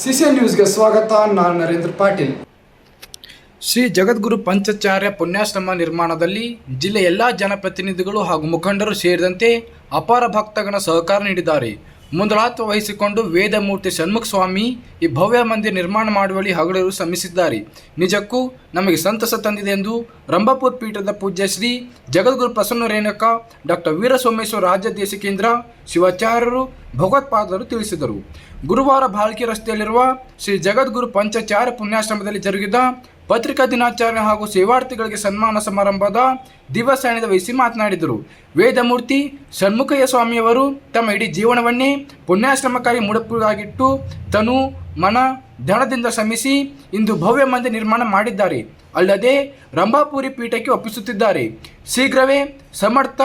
CCN ನ್ಯೂಸ್ಗೆ ಸ್ವಾಗತ, ನಾನು ನರೇಂದ್ರ ಪಾಟೀಲ್. ಶ್ರೀ ಜಗದ್ಗುರು ಪಂಚಾಚಾರ್ಯ ಪುಣ್ಯಾಶ್ರಮ ನಿರ್ಮಾಣದಲ್ಲಿ ಜಿಲ್ಲೆಯ ಎಲ್ಲ ಜನಪ್ರತಿನಿಧಿಗಳು ಹಾಗೂ ಮುಖಂಡರು ಸೇರಿದಂತೆ ಅಪಾರ ಭಕ್ತಗಣ ಸಹಕಾರ ನೀಡಿದ್ದಾರೆ. ಮುಂದಾಳತ್ವ ವಹಿಸಿಕೊಂಡು ವೇದಮೂರ್ತಿ ಷಣ್ಮುಖ ಸ್ವಾಮಿ ಈ ಭವ್ಯ ಮಂದಿರ ನಿರ್ಮಾಣ ಮಾಡುವಲ್ಲಿ ಹಗಲರು ಶ್ರಮಿಸಿದ್ದಾರೆ. ನಿಜಕ್ಕೂ ನಮಗೆ ಸಂತಸ ತಂದಿದೆ ಎಂದು ರಂಭಾಪುರ ಪೀಠದ ಪೂಜ್ಯ ಶ್ರೀ ಜಗದ್ಗುರು ಪ್ರಸನ್ನ ರೇಣಕ ಡಾಕ್ಟರ್ ವೀರಸೋಮೇಶ್ವರ ರಾಜ್ಯ ದೇಶ ಕೇಂದ್ರ ಶಿವಾಚಾರ್ಯರು, ಭಗವತ್ಪಾದರು ತಿಳಿಸಿದರು. ಗುರುವಾರ ಭಾಲ್ಕಿ ರಸ್ತೆಯಲ್ಲಿರುವ ಶ್ರೀ ಜಗದ್ಗುರು ಪಂಚಾಚಾರ್ಯ ಪುಣ್ಯಾಶ್ರಮದಲ್ಲಿ ಜರುಗಿದ ಪತ್ರಿಕಾ ದಿನಾಚರಣೆ ಹಾಗೂ ಸೇವಾರ್ಥಿಗಳಿಗೆ ಸನ್ಮಾನ ಸಮಾರಂಭದ ದಿವಸಾಯಣದ ವಹಿಸಿ ಮಾತನಾಡಿದರು. ವೇದಮೂರ್ತಿ ಷಣ್ಮುಖಯ್ಯ ಸ್ವಾಮಿಯವರು ತಮ್ಮ ಇಡೀ ಜೀವನವನ್ನೇ ಪುಣ್ಯಾಶ್ರಮಕ್ಕಾಗಿ ಮುಡಪುಗಾಗಿಟ್ಟು ತನು ಮನ ಧನದಿಂದ ಶ್ರಮಿಸಿ ಇಂದು ಭವ್ಯ ಮಂದಿರ ನಿರ್ಮಾಣ ಮಾಡಿದ್ದಾರೆ. ಅಲ್ಲದೆ ರಂಭಾಪುರಿ ಪೀಠಕ್ಕೆ ಒಪ್ಪಿಸುತ್ತಿದ್ದಾರೆ. ಶೀಘ್ರವೇ ಸಮರ್ಥ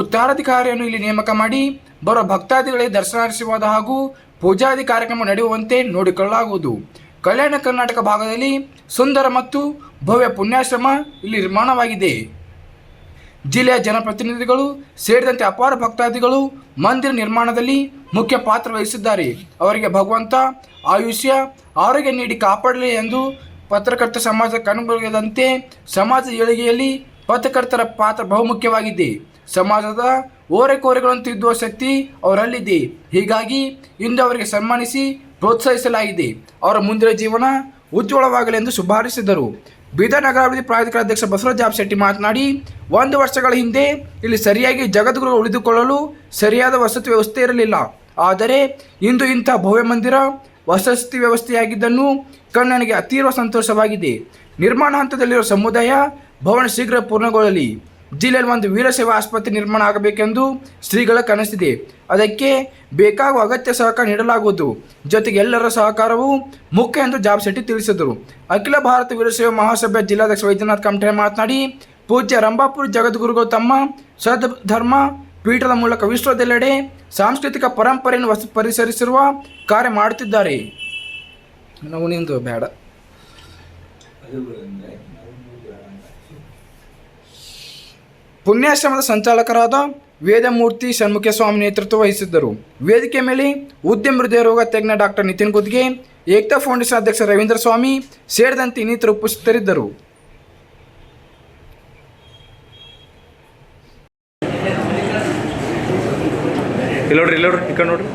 ಉತ್ತರಾಧಿಕಾರಿಯನ್ನು ಇಲ್ಲಿ ನೇಮಕ ಮಾಡಿ ಬರುವ ಭಕ್ತಾದಿಗಳಿಗೆ ದರ್ಶನಾಶೀರ್ವಾದ ಹಾಗೂ ಪೂಜಾದಿ ಕಾರ್ಯಕ್ರಮ ನಡೆಯುವಂತೆ ನೋಡಿಕೊಳ್ಳಲಾಗುವುದು. ಕಲ್ಯಾಣ ಕರ್ನಾಟಕ ಭಾಗದಲ್ಲಿ ಸುಂದರ ಮತ್ತು ಭವ್ಯ ಪುಣ್ಯಾಶ್ರಮ ಇಲ್ಲಿ ನಿರ್ಮಾಣವಾಗಿದೆ. ಜಿಲ್ಲೆಯ ಜನಪ್ರತಿನಿಧಿಗಳು ಸೇರಿದಂತೆ ಅಪಾರ ಭಕ್ತಾದಿಗಳು ಮಂದಿರ ನಿರ್ಮಾಣದಲ್ಲಿ ಮುಖ್ಯ ಪಾತ್ರ ವಹಿಸಿದ್ದಾರೆ. ಅವರಿಗೆ ಭಗವಂತ ಆಯುಷ್ಯ, ಆರೋಗ್ಯ ನೀಡಿ ಕಾಪಾಡಲಿ ಎಂದು ಪತ್ರಕರ್ತ ಸಮಾಜ ಕಣ್ಬರದಂತೆ ಸಮಾಜ ಏಳಿಗೆಯಲ್ಲಿ ಪತ್ರಕರ್ತರ ಪಾತ್ರ ಬಹುಮುಖ್ಯವಾಗಿದೆ. ಸಮಾಜದ ಓರೆಕೋರೆಗಳನ್ನು ತಿದ್ದುವ ಶಕ್ತಿ ಅವರಲ್ಲಿದೆ. ಹೀಗಾಗಿ ಇಂದು ಅವರಿಗೆ ಸನ್ಮಾನಿಸಿ ಪ್ರೋತ್ಸಾಹಿಸಲಾಗಿದೆ. ಅವರ ಮುಂದಿನ ಜೀವನ ಉಜ್ವಲವಾಗಲಿ ಎಂದು ಶುಭಾರಿಸಿದರು ಬೀದರ್ ನಗರಾಭಿವೃದ್ಧಿ ಪ್ರಾಧಿಕಾರ ಅಧ್ಯಕ್ಷ ಬಸವರಾಜ್ ಶೆಟ್ಟಿ ಮಾತನಾಡಿ, ಒಂದು ವರ್ಷಗಳ ಹಿಂದೆ ಇಲ್ಲಿ ಸರಿಯಾಗಿ ಜಗದ್ಗುರು ಉಳಿದುಕೊಳ್ಳಲು ಸರಿಯಾದ ವಸತಿ ವ್ಯವಸ್ಥೆ ಇರಲಿಲ್ಲ. ಆದರೆ ಇಂದು ಇಂಥ ಭವ್ಯ ಮಂದಿರ, ವಸತಿ ವ್ಯವಸ್ಥೆಯಾಗಿದ್ದನ್ನು ಕಣ್ಣನಿಗೆ ಅತೀವ ಸಂತೋಷವಾಗಿದೆ. ನಿರ್ಮಾಣ ಹಂತದಲ್ಲಿರುವ ಸಮುದಾಯ ಭವನ ಶೀಘ್ರ ಪೂರ್ಣಗೊಳ್ಳಲಿ. ಜಿಲ್ಲೆಯಲ್ಲಿ ಒಂದು ವೀರಶೈವ ಆಸ್ಪತ್ರೆ ನಿರ್ಮಾಣ ಆಗಬೇಕೆಂದು ಶ್ರೀಗಳ ಕನಸಿದೆ. ಅದಕ್ಕೆ ಬೇಕಾಗುವ ಅಗತ್ಯ ಸಹಕಾರ ನೀಡಲಾಗುವುದು. ಜೊತೆಗೆ ಎಲ್ಲರ ಸಹಕಾರವು ಮುಖ್ಯ ಎಂದು ಜಾಬ್ ಶೆಟ್ಟಿ ತಿಳಿಸಿದರು. ಅಖಿಲ ಭಾರತ ವೀರಶೈವ ಮಹಾಸಭೆ ಜಿಲ್ಲಾಧ್ಯಕ್ಷ ವೈದ್ಯನಾಥ್ ಕಮಠೆ ಮಾತನಾಡಿ, ಪೂಜ್ಯ ರಂಭಾಪುರ ಜಗದ್ಗುರುಗಳು ತಮ್ಮ ಸದ್ಧರ್ಮ ಪೀಠದ ಮೂಲಕ ವಿಶ್ವದೆಲ್ಲೆಡೆ ಸಾಂಸ್ಕೃತಿಕ ಪರಂಪರೆಯನ್ನು ವಸ, ಪರಿಸರಿಸಿರುವ ಕಾರ್ಯ ಮಾಡುತ್ತಿದ್ದಾರೆ. ನಾವು ನಿಂದು ಬೇಡ. ಪುಣ್ಯಾಶ್ರಮದ ಸಂಚಾಲಕರಾದ ವೇದಮೂರ್ತಿ ಷಣ್ಮುಖ ಸ್ವಾಮಿ ನೇತೃತ್ವ ವಹಿಸಿದ್ದರು. ವೇದಿಕೆ ಮೇಲೆ ಉದ್ಯಮ ಹೃದಯ ರೋಗ ತಜ್ಞ ಡಾಕ್ಟರ್ ನಿತಿನ್ ಗುದ್ಗೆ, ಏಕ್ತಾ ಫೌಂಡೇಶನ್ ಅಧ್ಯಕ್ಷ ರವೀಂದ್ರ ಸ್ವಾಮಿ ಸೇರಿದಂತೆ ಇನ್ನಿತರು ಉಪಸ್ಥಿತರಿದ್ದರು. ನೋಡ್ರಿ ಇಲ್ಲಿ ನೋಡ್ರಿ ಈ ಕಡೆ ನೋಡ್ರಿ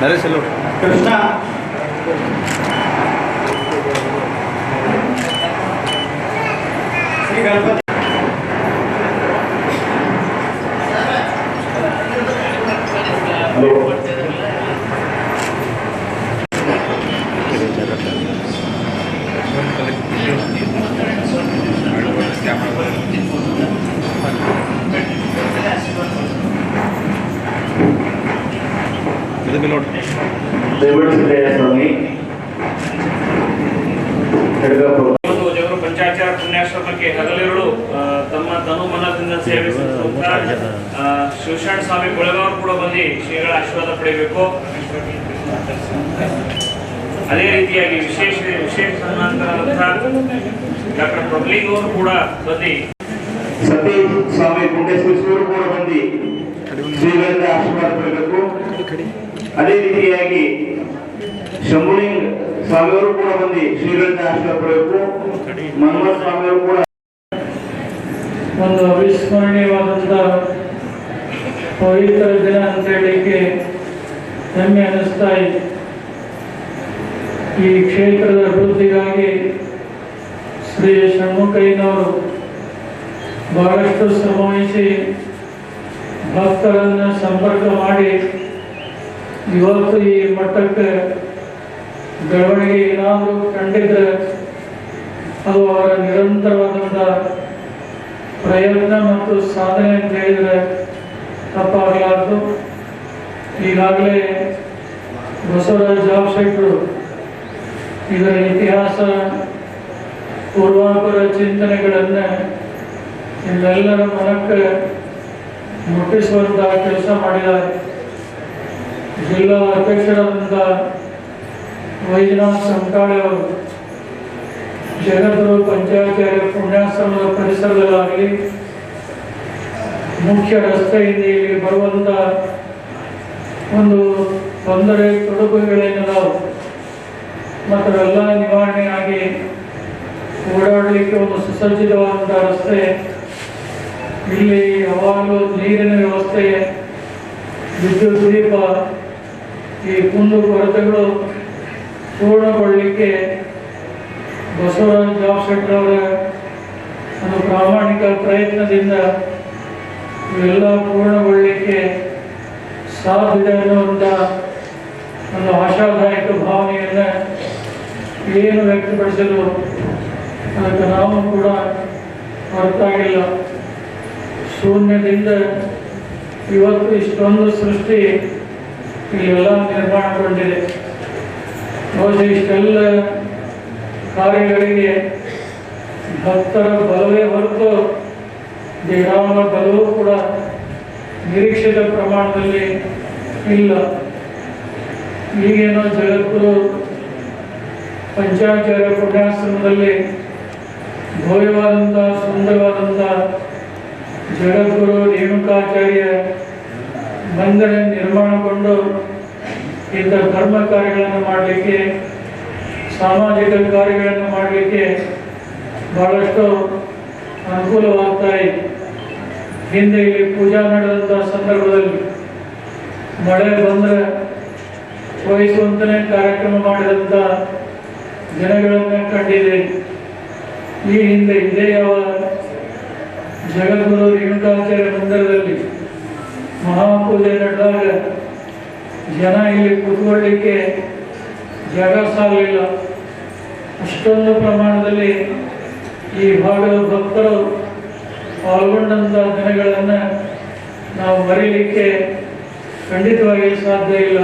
ನರೇಶ್ ಇಲ್ಲಿ ನೋಡ್ರಿ ಕೃಷ್ಣ ಶ್ರೀ ಗಣಪತಿ ಇದು ಇಲ್ಲಿ ನೋಡ್ರಿ ದಯವಿಟ್ಟು ಸಿದ್ದಯ್ಯ ಸ್ವಾಮಿ ಹೆಡ್ಗಪ್ಪರು ಒಂದು ಜಗರು ಪುಣ್ಯಾಶ್ರಮಕ್ಕೆ ಹಗಲಿರುಳು ತಮ್ಮ ತನು ಮನದಿಂದ ಸೇವೆ ಶಿವಶರಣ ಸ್ವಾಮಿ ಕೊಳಗಾವ್ ಕೂಡ ಬಂದು ಶ್ರೀಗಳ ಆಶೀರ್ವಾದ ಪಡೆಯಬೇಕು. ಅದೇ ರೀತಿಯಾಗಿ ವಿಶೇಷ ವಿಶೇಷ ಡಾಕ್ಟರ್ ಪ್ರಬ್ಲಿಂಗ್ ಅವರು ಕೂಡ ಬಂದು ಸತೀಶ್ ಸ್ವಾಮಿ ಗುಂಡೇಶ್ವರ ಕೂಡ ಬಂದು ಶ್ರೀಗಳಿಂದ ಆಶೀರ್ವಾದ ಪಡೆಯಬೇಕು. ಅದೇ ರೀತಿಯಾಗಿ ಶಂಭುಲಿಂಗ್ ಸ್ವಾಮಿಯವರು ಕೂಡ ಬಂದು. ಆಶ್ರಯ ಪಡೆಯಬೇಕು ಸ್ವಾಮಿಯವರು ಕೂಡ. ಒಂದು ಅವಿಸ್ಮರಣೀಯವಾದಂಥ ಪವಿತ್ರ ದಿನ ಅಂತ ಹೇಳಲಿಕ್ಕೆ ಹೆಮ್ಮೆ ಅನಿಸ್ತಾ ಇದೆ. ಈ ಕ್ಷೇತ್ರದ ಅಭಿವೃದ್ಧಿಗಾಗಿ ಶ್ರೀ ಷಣ್ಮುಖಯ್ಯನವರು ಬಹಳಷ್ಟು ಶ್ರಮವಹಿಸಿ ಭಕ್ತರನ್ನು ಸಂಪರ್ಕ ಮಾಡಿ ಇವತ್ತು ಈ ಮಟ್ಟಕ್ಕೆ ಬೆಳವಣಿಗೆ ಏನಾದರೂ ಕಂಡಿದ್ರೆ ಅದು ಅವರ ನಿರಂತರವಾದಂಥ ಪ್ರಯತ್ನ ಮತ್ತು ಸಾಧನೆ ಅಂತ ಹೇಳಿದರೆ ತಪ್ಪಾಗಲಾರದು. ಈಗಾಗಲೇ ಬಸವರಾಜ ಜಾಬ್ ಶೆಟ್ಟರು ಇದರ ಇತಿಹಾಸ, ಪೂರ್ವಾಪರ ಚಿಂತನೆಗಳನ್ನು ಇಲ್ಲೆಲ್ಲರ ಮನಕ್ಕೆ ಮುಟ್ಟಿಸುವಂತಹ ಕೆಲಸ ಮಾಡಿದ್ದಾರೆ. ಜಿಲ್ಲಾ ಅಧ್ಯಕ್ಷರಾದಂಥ ವೈದ್ಯನಾಥ್ ಸಂಕಾಳೆ ಅವರು ಜಗದ್ಗುರು ಪಂಚಾಚಾರ್ಯ ಪುಣ್ಯಾಶ್ರಮದ ಪರಿಸರದಲ್ಲಾಗಲಿ ಮುಖ್ಯ ರಸ್ತೆಯಿಂದ ಇಲ್ಲಿ ಬರುವಂಥ ಒಂದು ತೊಂದರೆ ತೊಡಕುಗಳೇನಿದಾವೆ ಮತ್ತು ಎಲ್ಲ ನಿವಾರಣೆಯಾಗಿ ಓಡಾಡಲಿಕ್ಕೆ ಒಂದು ಸುಸಜ್ಜಿತವಾದಂಥ ರಸ್ತೆ ಇಲ್ಲಿ ಯಾವಾಗಲೂ ನೀರಿನ ವ್ಯವಸ್ಥೆ ವಿದ್ಯುತ್ ದೀಪ ಈ ಕುಂದು ಕೊರತೆಗಳು ಪೂರ್ಣಗೊಳ್ಳಲಿಕ್ಕೆ ಬಸವರಾಜ ಜಾಬ್ ಶೆಟ್ಟರ್ ಅವರ ಒಂದು ಪ್ರಾಮಾಣಿಕ ಪ್ರಯತ್ನದಿಂದ ಇವೆಲ್ಲ ಪೂರ್ಣಗೊಳ್ಳಲಿಕ್ಕೆ ಸಾಧ್ಯತೆ ಅನ್ನುವಂಥ ಒಂದು ಆಶಾದಾಯಕ ಭಾವನೆಯನ್ನು ಏನು ವ್ಯಕ್ತಪಡಿಸಲು ಅದಕ್ಕೆ ನಾವು ಕೂಡ ಹೊರತಾಗಿಲ್ಲ. ಶೂನ್ಯದಿಂದ ಇವತ್ತು ಇಷ್ಟೊಂದು ಸೃಷ್ಟಿ ಇಲ್ಲೆಲ್ಲ ನಿರ್ಮಾಣಗೊಂಡಿದೆ. ಬಹುಶಃ ಇಷ್ಟೆಲ್ಲ ಕಾರ್ಯಗಳಿಗೆ ಭಕ್ತರ ಬಲವೇ ಹೊರತು ದೇವರಾಮನ ಬಲವೂ ಕೂಡ ನಿರೀಕ್ಷಿತ ಪ್ರಮಾಣದಲ್ಲಿ ಇಲ್ಲ. ಈಗೇನೋ ಜಗದ್ಗುರು ಪಂಚಾಚಾರ್ಯ ಪುಣ್ಯಾಶ್ರಮದಲ್ಲಿ ಭವ್ಯವಾದಂಥ ಸುಂದರವಾದಂಥ ಜಗದ್ಗುರು ರೇಣುಕಾಚಾರ್ಯ ಮಂದಿರ ನಿರ್ಮಾಣಗೊಂಡು ಇಂಥ ಧರ್ಮ ಕಾರ್ಯಗಳನ್ನು ಮಾಡಲಿಕ್ಕೆ, ಸಾಮಾಜಿಕ ಕಾರ್ಯಗಳನ್ನು ಮಾಡಲಿಕ್ಕೆ ಬಹಳಷ್ಟು ಅನುಕೂಲವಾಗ್ತಾ ಇದೆ. ಹಿಂದೆ ಇಲ್ಲಿ ಪೂಜಾ ನಡೆದಂಥ ಸಂದರ್ಭದಲ್ಲಿ ಮಳೆ ಬಂದರೆ ವಹಿಸುವಂತನೇ ಕಾರ್ಯಕ್ರಮ ಮಾಡಿದಂಥ ಜನಗಳನ್ನು ಕಂಡಿದೆ. ಈ ಹಿಂದೆ ಇದೇ ಯಾವ ಜಗದ್ಗುರು ರೇಣುಕಾಚಾರ್ಯ ಮಂದಿರದಲ್ಲಿ ಮಹಾಪೂಜೆ ನಡೆದಾಗ ಜನ ಇಲ್ಲಿ ಕೂತ್ಕೊಳ್ಳಿಕ್ಕೆ ಜಾಗ ಸಾಲಿಲ್ಲ ಅಷ್ಟೊಂದು ಪ್ರಮಾಣದಲ್ಲಿ ಈ ಭಾಗದ ಭಕ್ತರು ಪಾಲ್ಗೊಂಡಂಥ ದಿನಗಳನ್ನು ನಾವು ಮರೀಲಿಕ್ಕೆ ಖಂಡಿತವಾಗಿ ಸಾಧ್ಯ ಇಲ್ಲ.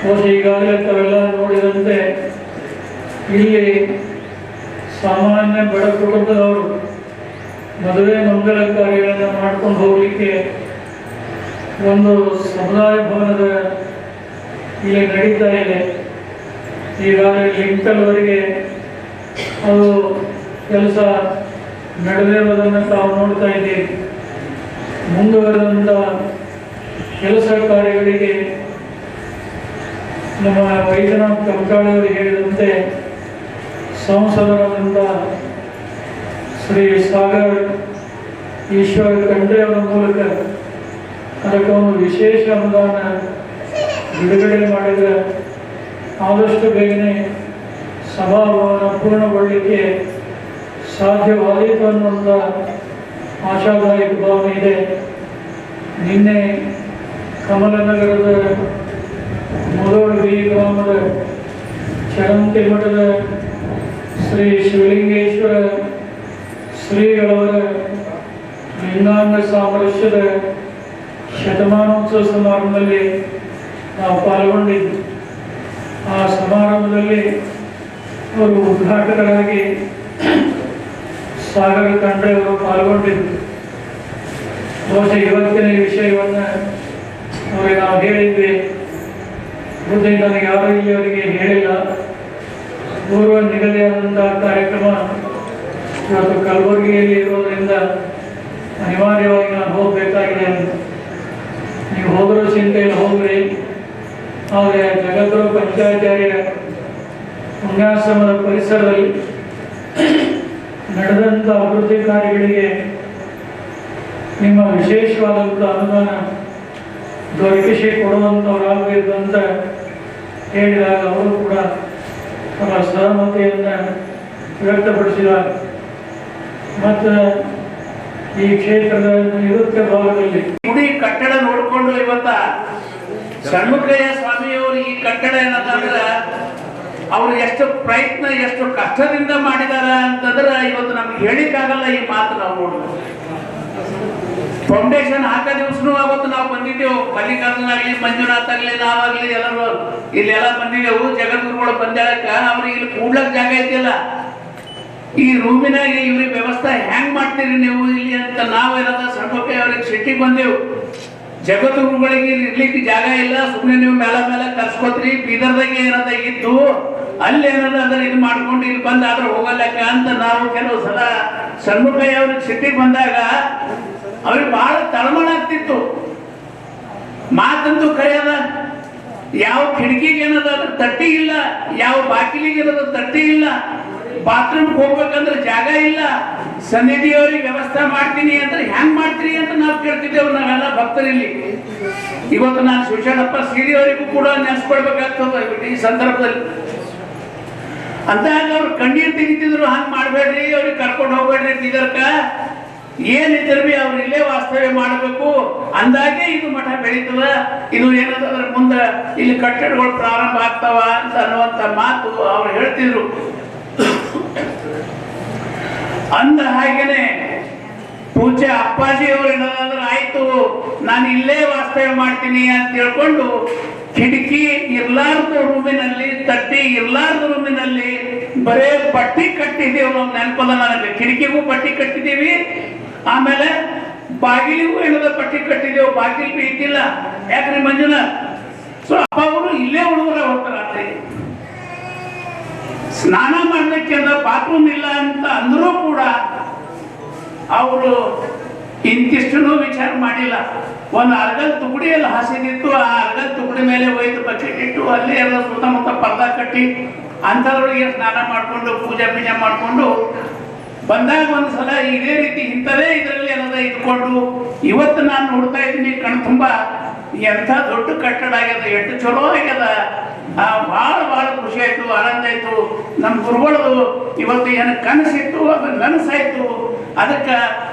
ಮತ್ತು ಈಗಾಗಲೇ ತಾವೆಲ್ಲ ನೋಡಿದಂತೆ ಇಲ್ಲಿ ಸಾಮಾನ್ಯ ಬಡ ಕುಟುಂಬದವರು ಮದುವೆ ಮಂಗಲ ಕಾರ್ಯಗಳನ್ನು ಮಾಡ್ಕೊಂಡು ಹೋಗಲಿಕ್ಕೆ ಒಂದು ಸಮುದಾಯ ಭವನದ ಇಲ್ಲಿ ನಡೀತಾ ಇದೆ. ಈಗಾಗಲೇ ಲಿಂಕಲ್ವರೆಗೆ ಅದು ಕೆಲಸ ನಡೆದಿರುವುದನ್ನು ತಾವು ನೋಡ್ತಾ ಇದ್ದೀವಿ ಮುಂದುವರೆದಂಥ ಕೆಲಸ ಕಾರ್ಯಗಳಿಗೆ ನಮ್ಮ ವೈದ್ಯನಾಥ್ ಕಂಕಾಳಿಯವರು ಹೇಳಿದಂತೆ ಸಂಸದರಾದಂಥ ಶ್ರೀ ಸಾಗರ್ ಈಶ್ವರ ಖಂಡೆಯವರ ಮೂಲಕ ಅದಕ್ಕೆ ಒಂದು ವಿಶೇಷ ಅನುದಾನ ಬಿಡುಗಡೆ ಮಾಡಿದರೆ ಆದಷ್ಟು ಬೇಗನೆ ಸಭಾಭವನ ಪೂರ್ಣಗೊಳ್ಳಲಿಕ್ಕೆ ಸಾಧ್ಯವಾದೀತು ಅನ್ನುವಂಥ ಆಶಾದಾಯಕ ಭಾವನೆ ಇದೆ. ನಿನ್ನೆ ಕಮಲನಗರದ ಮೊದಲು ಗ್ರಾಮದ ಚರಂತಿ ಮಠದ ಶ್ರೀ ಶಿವಲಿಂಗೇಶ್ವರ ಶ್ರೀಗಳವರ ಲಿಂಗಾಂಗ ಸಾಮರಸ್ಯದ ಶತಮಾನೋತ್ಸವ ಸಮಾರಂಭದಲ್ಲಿ ನಾವು ಪಾಲ್ಗೊಂಡಿದ್ದು. ಆ ಸಮಾರಂಭದಲ್ಲಿ ಅವರು ಉದ್ಘಾಟಕರಾಗಿ ಸಾಗರ ತಂಡವರು ಪಾಲ್ಗೊಂಡಿದ್ದು. ಬಹುಶಃ ಇವತ್ತಿನ ವಿಷಯವನ್ನು ಅವರಿಗೆ ನಾವು ಹೇಳಿದ್ವಿ ಮುಂದೆ ನನಗೆ ಯಾರು ಇಲ್ಲಿಯವರಿಗೆ ಹೇಳಿಲ್ಲ. ಪೂರ್ವ ನಿಗದಿಯಾದಂತಹ ಕಾರ್ಯಕ್ರಮ ಇವತ್ತು ಕಲಬುರಗಿಯಲ್ಲಿ ಇರೋದರಿಂದ ಅನಿವಾರ್ಯವಾಗಿ ನಾನು ಹೋಗಬೇಕಾಗಿದೆ ಅಂತ. ನೀವು ಚಿಂತೆ ಚಿಂತೆಯಲ್ಲಿ ಹೋಗ್ರಿ. ಆದರೆ ಜಗದ್ಗುರು ಪಂಚಾಚಾರ್ಯ ಪುಣ್ಯಾಶ್ರಮದ ಪರಿಸರದಲ್ಲಿ ನಡೆದಂಥ ಅಭಿವೃದ್ಧಿ ಕಾರ್ಯಗಳಿಗೆ ನಿಮ್ಮ ವಿಶೇಷವಾದಂಥ ಅನುದಾನ ದೊರಕಿಸಿ ಕೊಡುವಂಥವರಾಗಬೇಕು ಅಂತ ಹೇಳಿದಾಗ ಅವರು ಕೂಡ ಅವರ ಸಹಮತೆಯನ್ನು ಮತ್ತು ಈ ಕ್ಷೇತ್ರದ ನಿವೃತ್ತ ಭಾಗದಲ್ಲಿ ಗುಡಿ ಕಟ್ಟಡ ನೋಡ್ಕೊಂಡು ಇವತ್ತ ಷಣ್ಮುಖಯ್ಯ ಸ್ವಾಮಿಯವರು ಈ ಕಟ್ಟಡ ಏನಂತಂದ್ರ ಅವ್ರು ಎಷ್ಟು ಪ್ರಯತ್ನ, ಎಷ್ಟು ಕಷ್ಟದಿಂದ ಮಾಡಿದಾರ ಅಂತಂದ್ರೆ ಇವತ್ತು ನಮ್ಗೆ ಹೇಳಿಕ್ಕಾಗಲ್ಲ ಈ ಮಾತು ನಾವು ನೋಡಿದ್ರೆ ಫೌಂಡೇಶನ್ ಹಾಕ ದಿವಸನೂ ಅವತ್ತು ನಾವು ಬಂದಿದ್ದೆವು. ಮಲ್ಲಿಕಾರ್ಜುನ ಆಗ್ಲಿ ಮಂಜುನಾಥ್ ಆಗ್ಲಿ ನಾವಾಗ್ಲಿ ಎಲ್ಲರೂ ಇಲ್ಲೆಲ್ಲ ಬಂದಿದ್ದೆವು. ಜಗದ್ಗುರುಗಳು ಬಂದಾಳಕ್ಕ ಅವ್ರಿಗೆ ಇಲ್ಲಿ ಕೂಡ್ಲಕ್ ಜಾಗ ಐತಿಲ್ಲ ಈ ರೂಮಿನಾಗ ಇವ್ರಿಗೆ ವ್ಯವಸ್ಥೆ ಹೆಂಗ್ ಮಾಡ್ತೀರಿ ನೀವು ಇಲ್ಲಿ ಅಂತ ನಾವು ಏನದ ಸಣ್ಣಕ್ಕೆ ಅವ್ರಿಗೆ ಸಿಟ್ಟಿಗೆ ಬಂದೆವು. ಜಗದ್ಗುರುಗಳಿಗೆ ಇರ್ಲಿಕ್ಕೆ ಜಾಗ ಇಲ್ಲ ಸುಮ್ಮನೆ ನೀವು ಮೇಲೆ ಮೇಲೆ ಕರ್ಸ್ಕೊತ್ರಿ. ಬೀದರ್ದಾಗೆ ಏನದ ಇತ್ತು, ಅಲ್ಲಿ ಏನದ ಅಂದ್ರೆ ಇದು ಮಾಡ್ಕೊಂಡು ಇಲ್ಲಿ ಬಂದಾದ್ರೆ ಹೋಗಲ್ಲಕ್ಕ ಅಂತ ನಾವು ಕೆಲವು ಸಲ ಸಣ್ಮುಖಯ್ಯ ಅವ್ರಿಗೆ ಸಿಟ್ಟಿಗೆ ಬಂದಾಗ ಅವ್ರಿಗೆ ಬಹಳ ತಳಮಳ ಆಗ್ತಿತ್ತು. ಮಾತಂತೂ ಕರೆಯದ, ಯಾವ ಕಿಟಕಿಗೆ ಏನದ ತಟ್ಟಿ ಇಲ್ಲ, ಯಾವ ಬಾಕಿಲಿಗೆ ಏನದ ತಟ್ಟಿ ಇಲ್ಲ. ಬಾತ್ರೂಮ್ ಹೋಗ್ಬೇಕಂದ್ರೆ ಜಾಗ ಇಲ್ಲ. ಸನ್ನಿಧಿಯವ್ರಿಗೆ ವ್ಯವಸ್ಥೆ ಮಾಡ್ತೀನಿ ಅಂದ್ರೆ ಹೆಂಗ್ ಮಾಡ್ತೀರಿ ಅಂತ ನಾವು ಕೇಳ್ತಿದ್ದೇವೆ, ನಾವೆಲ್ಲ ಭಕ್ತರಿಲ್ಲಿ. ಇವತ್ತು ನಾನು ಶಿವಶರಣಪ್ಪ ಸಿರಿಯವರಿಗೂ ಕೂಡ ನೆನೆಸ್ಕೊಳ್ಬೇಕಾಗ್ತದೆ ಈ ಸಂದರ್ಭದಲ್ಲಿ. ಅಂದಾಗ ಅವ್ರು ಕಣ್ಣೀರು ತೆಗಿತಿದ್ರು, ಹಂಗ್ ಮಾಡ್ಬೇಡ್ರಿ, ಅವ್ರಿಗೆ ಕರ್ಕೊಂಡು ಹೋಗ್ಬೇಡ್ರಿ ಬೀದರ್ಕ ಏನಿದ್ರು ಬಿ ಅವ್ರು ಇಲ್ಲೇ ವಾಸ್ತವ್ಯ ಮಾಡಬೇಕು. ಅಂದಾಗೆ ಇದು ಮಠ ಬೆಳೀತದ ಇದು ಏನಂತಂದ್ರೆ ಮುಂದೆ ಇಲ್ಲಿ ಕಟ್ಟಡಗಳು ಪ್ರಾರಂಭ ಆಗ್ತಾವ ಅಂತ ಅನ್ನುವಂತ ಮಾತು ಅವ್ರು ಹೇಳ್ತಿದ್ರು. ಅಂದ ಹಾಗೇನೆ ಪೂಜೆ ಅಪ್ಪಾಜಿ ಅವ್ರು ಏನಂದ್ರೆ ಆಯ್ತು, ನಾನು ಇಲ್ಲೇ ವಾಸ್ತವ್ಯ ಮಾಡ್ತೀನಿ ಅಂತ ಹೇಳ್ಕೊಂಡು ಕಿಟಕಿ ಇರ್ಲಾರ್ದ ರೂಮಿನಲ್ಲಿ, ತಟ್ಟಿ ಇರ್ಲಾರ್ದ ರೂಮಿನಲ್ಲಿ ಬರೇ ಪಟ್ಟಿ ಕಟ್ಟಿದೀವಿ ನಾವು ನೆನಪಲ್ಲ ನನಗೆ. ಕಿಟಕಿಗೂ ಪಟ್ಟಿ ಕಟ್ಟಿದ್ದೀವಿ, ಆಮೇಲೆ ಬಾಗಿಲಿಗೂ ಏನದ ಪಟ್ಟಿ ಕಟ್ಟಿದ್ದೇವೆ, ಬಾಗಿಲು ಬಿ ಇದ್ದಿಲ್ಲ ಯಾಕ್ರಿ ಮಂಜುನಾಥ್? ಸೊ ಅಪ್ಪ ಅವರು ಇಲ್ಲೇ ಹುಡುಗರ ಹೋಗ್ತಾರೆ ಸ್ನಾನ ಮಾಡಲಿಕ್ಕೆ ಬಾತ್ರೂಮ್ ಇಲ್ಲ ಅಂತ ಅಂದ್ರೂ ಕೂಡ ಅವರು ಇಂತಿಷ್ಟು ವಿಚಾರ ಮಾಡಿಲ್ಲ. ಒಂದು ಅರ್ಗಲ್ ತುಕಡಿಯಲ್ಲಿ ಹಸಿದಿತ್ತು, ಆ ಅರ್ಗಲ್ ತುಕಡಿ ಮೇಲೆ ಒಯ್ದು ಬಕೆಟ್ ಅಲ್ಲೇ ಎಲ್ಲ ಸುತ್ತಮುತ್ತ ಪರ್ದ ಕಟ್ಟಿ ಅಂಥದ್ರೊಳಗೆ ಸ್ನಾನ ಮಾಡಿಕೊಂಡು, ಪೂಜೆ ಪೂಜೆ ಮಾಡಿಕೊಂಡು ಬಂದಾಗ ಒಂದು ಸಲ ಇದೇ ರೀತಿ ಇಂಥದೇ ಇದರಲ್ಲಿ ಏನದ ಇಟ್ಕೊಂಡು ಇವತ್ತು ನಾನು ನೋಡ್ತಾ ಇದ್ದೀನಿ ಕಣ್ ತುಂಬ ಎಂಥ ದೊಡ್ಡ ಕಟ್ಟಡ ಆಗ್ಯದ, ಎಷ್ಟು ಚಲೋ ಆಗ್ಯದ. ಭಾಳ ಭಾಳ ಖುಷಿ ಆಯ್ತು, ಆನಂದ ಆಯಿತು. ನಮ್ಮ ಗುರುಗಳದು ಇವತ್ತು ಏನು ಕನಸಿತ್ತು, ಅದು ನನಸಾಯಿತು. ಅದಕ್ಕೆ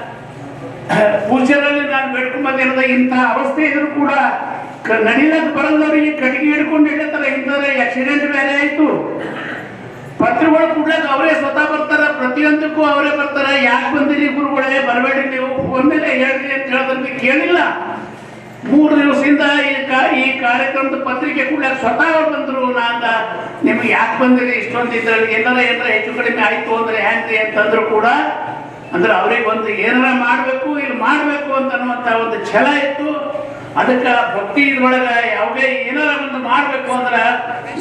ಪೂಜರಲ್ಲಿ ನಾನು ಬೇಡ್ಕೊಂಬಂದಿರೋದ ಇಂತಹ ಅವಸ್ಥೆ ಇದ್ರು ಕೂಡ ಕ- ನಡಿಲಕ್ ಬರಲ್ಲವರಿಗೆ ಕಟ್ಟಿಗೆ ಹಿಡ್ಕೊಂಡು ಹಿಡಿತಾರೆ ಇಂಥದ್ರೆ ಆಕ್ಸಿಡೆಂಟ್ ಬೇರೆ ಆಯ್ತು. ಪತ್ರಗಳು ಕೊಡ್ಲಕ್ಕ ಅವರೇ ಸ್ವತಃ ಬರ್ತಾರ, ಪ್ರತಿಯೊಂದಕ್ಕೂ ಅವರೇ ಬರ್ತಾರೆ. ಯಾಕೆ ಬಂದಿರಿ ಗುರುಗಳೇ ಬರಬೇಡಿ ನೀವು. ಒಂದೇ ಹೇಳ್ರಿ ಅಂತ ಹೇಳಿದ್ರೆ ಕೇಳಿಲ್ಲ. ಮೂರು ದಿವಸದಿಂದ ಈ ಕಾರ್ಯಕ್ರಮದ ಪತ್ರಿಕೆ ಕೂಡ ಸ್ವತಃ ಬಂದರು ನಾಂದ ನಿಮ್ಗೆ ಯಾಕೆ ಬಂದಿರಿ ಇಷ್ಟೊಂದು ಇದ್ರಲ್ಲಿ ಏನಾರ ಏನಾರ ಹೆಚ್ಚು ಕಡಿಮೆ ಆಯ್ತು ಅಂದ್ರೆ ಹೆಂಗ್ರಿ ಅಂತಂದ್ರು ಕೂಡ ಅಂದ್ರೆ ಅವ್ರಿಗೆ ಒಂದು ಏನಾರ ಮಾಡಬೇಕು ಇಲ್ಲಿ ಮಾಡಬೇಕು ಅಂತ ಅನ್ನುವಂಥ ಒಂದು ಛಲ ಇತ್ತು. ಅದಕ್ಕೆ ಭಕ್ತಿ ಇದ್ರೊಳಗೆ ಯಾವುದೇ ಏನಾರ ಒಂದು ಮಾಡಬೇಕು ಅಂದ್ರೆ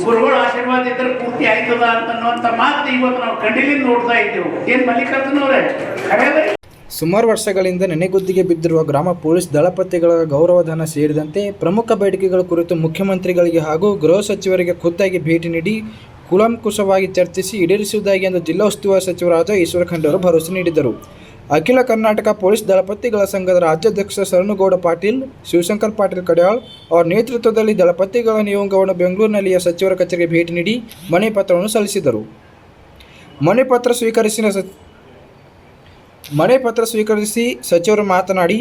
ಗುರುಗಳ ಆಶೀರ್ವಾದ ಇದ್ರೆ ಪೂರ್ತಿ ಆಯ್ತದ ಅಂತ ಅನ್ನುವಂಥ ಮಾತು ಇವತ್ತು ನಾವು ಕಣ್ಣಿಲಿಂದ ನೋಡ್ತಾ ಇದ್ದೇವೆ. ಏನು ಮಲ್ಲಿಕಾರ್ಜುನ ಅವರೇ? ಸುಮಾರು ವರ್ಷಗಳಿಂದ ನೆನೆಗುದ್ದಿಗೆ ಬಿದ್ದಿರುವ ಗ್ರಾಮ ಪೊಲೀಸ್ ದಳಪತಿಗಳ ಗೌರವಧನ ಸೇರಿದಂತೆ ಪ್ರಮುಖ ಬೇಡಿಕೆಗಳ ಕುರಿತು ಮುಖ್ಯಮಂತ್ರಿಗಳಿಗೆ ಹಾಗೂ ಗೃಹ ಸಚಿವರಿಗೆ ಖುದ್ದಾಗಿ ಭೇಟಿ ನೀಡಿ ಕುಲಂಕುಶವಾಗಿ ಚರ್ಚಿಸಿ ಈಡೇರಿಸುವುದಾಗಿ ಎಂದು ಜಿಲ್ಲಾ ಉಸ್ತುವಾರಿ ಸಚಿವರಾದ ಈಶ್ವರ ಖಂಡ್ರೆ ಭರವಸೆ ನೀಡಿದರು. ಅಖಿಲ ಕರ್ನಾಟಕ ಪೊಲೀಸ್ ದಳಪತಿಗಳ ಸಂಘದ ರಾಜ್ಯಾಧ್ಯಕ್ಷ ಶರಣುಗೌಡ ಪಾಟೀಲ್, ಶಿವಶಂಕರ್ ಪಾಟೀಲ್ ಕಡೆಯಾಳ್ ಅವರ ನೇತೃತ್ವದಲ್ಲಿ ದಳಪತಿಗಳ ನಿಯೋಗವನ್ನು ಬೆಂಗಳೂರಿನಲ್ಲಿಯ ಸಚಿವರ ಕಚೇರಿಗೆ ಭೇಟಿ ನೀಡಿ ಮನೆ ಪತ್ರವನ್ನು ಸಲ್ಲಿಸಿದರು. ಮನೆ ಪತ್ರ ಸ್ವೀಕರಿಸಿದ ಮನೆ ಪತ್ರ ಸ್ವೀಕರಿಸಿ ಸಚಿವರು ಮಾತನಾಡಿ,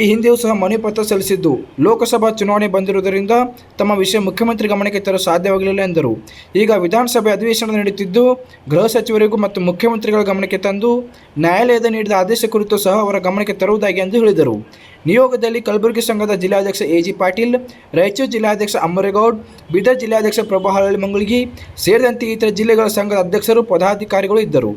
ಈ ಹಿಂದೆಯೂ ಸಹ ಮನವಿ ಪತ್ರ ಸಲ್ಲಿಸಿದ್ದು. ಲೋಕಸಭಾ ಚುನಾವಣೆ ಬಂದಿರುವುದರಿಂದ ತಮ್ಮ ವಿಷಯ ಮುಖ್ಯಮಂತ್ರಿ ಗಮನಕ್ಕೆ ತರಲು ಸಾಧ್ಯವಾಗಲಿಲ್ಲ ಎಂದರು. ಈಗ ವಿಧಾನಸಭೆ ಅಧಿವೇಶನ ನಡೆಯುತ್ತಿದ್ದು, ಗೃಹ ಸಚಿವರಿಗೂ ಮತ್ತು ಮುಖ್ಯಮಂತ್ರಿಗಳ ಗಮನಕ್ಕೆ ತಂದು ನ್ಯಾಯಾಲಯದ ನೀಡಿದ ಆದೇಶ ಕುರಿತು ಸಹ ಅವರ ಗಮನಕ್ಕೆ ತರುವುದಾಗಿ ಎಂದು ಹೇಳಿದರು. ನಿಯೋಗದಲ್ಲಿ ಕಲಬುರಗಿ ಸಂಘದ ಜಿಲ್ಲಾಧ್ಯಕ್ಷ ಎ ಜಿ ಪಾಟೀಲ್, ರಾಯಚೂರು ಜಿಲ್ಲಾಧ್ಯಕ್ಷ ಅಮರೇಗೌಡ್ ಬೀದರ್ ಜಿಲ್ಲಾಧ್ಯಕ್ಷ ಪ್ರಭಾ ಮಂಗುಳ್ಗಿ ಸೇರಿದಂತೆ ಇತರ ಜಿಲ್ಲೆಗಳ ಸಂಘದ ಅಧ್ಯಕ್ಷರು, ಪದಾಧಿಕಾರಿಗಳು ಇದ್ದರು.